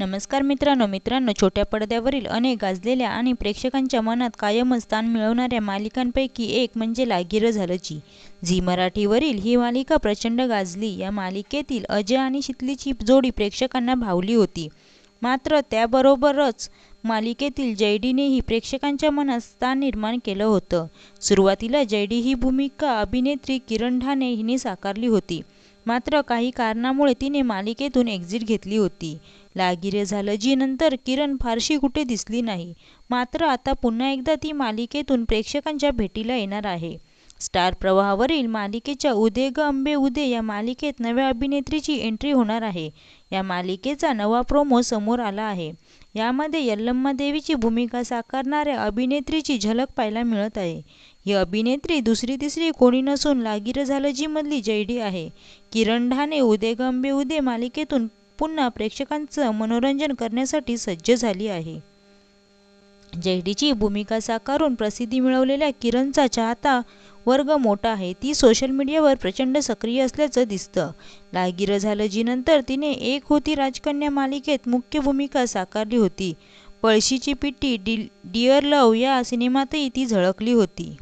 नमस्कार मित्रांनो मित्रांनो छोट्या पडद्यावरील अनेक गाजलेल्या आणि प्रेक्षकांच्या मनात कायमच स्थान मिळवणाऱ्या मालिकांपैकी एक म्हणजे लागिरं झालंची. झी मराठीवरील ही मालिका प्रचंड गाजली. या मालिकेतील अजय आणि शितलीची जोडी प्रेक्षकांना भावली होती. मात्र त्याबरोबरच मालिकेतील जयडीनेही प्रेक्षकांच्या मनात स्थान निर्माण केलं होतं. सुरुवातीला जयडी ही भूमिका अभिनेत्री किरण ढाणे हिने साकारली होती. मात्र काही कारणामुळे तिने मालिकेतून एक्झिट घेतली होती. लागिरे झालं जी नंतर किरण फारशी कुठे दिसली नाही. मात्र आता पुन्हा एकदा ती मालिकेतून प्रेक्षकांच्या भेटीला येणार आहे. स्टार प्रवाहावरील मालिकेच्या उदे ग अंबे उदे या मालिकेत नव्या अभिनेत्रीची एंट्री होणार आहे. या मालिकेचा नवा प्रोमो समोर आला आहे. यामध्ये यल्लम्मा देवीची भूमिका साकारणाऱ्या अभिनेत्रीची झलक पाहायला मिळत आहे. ही अभिनेत्री दुसरी तिसरी कोणी नसून लागिरं झालं जी मधली जयडी आहे. किरण ढाणे उदे ग अंबे उदे मालिकेतून पुन्हा प्रेक्षकांचं मनोरंजन करण्यासाठी सज्ज झाली आहे. जयडीची भूमिका साकारून प्रसिद्धी मिळवलेल्या किरणचा चाहता वर्ग मोठा आहे. ती सोशल मीडियावर प्रचंड सक्रिय असल्याचं दिसतं. लागिरं झालं जी नंतर तिने एक होती राजकन्या मालिकेत मुख्य भूमिका साकारली होती. पळशीची पिट्टी डि डिअर लव या सिनेमातही ती झळकली होती.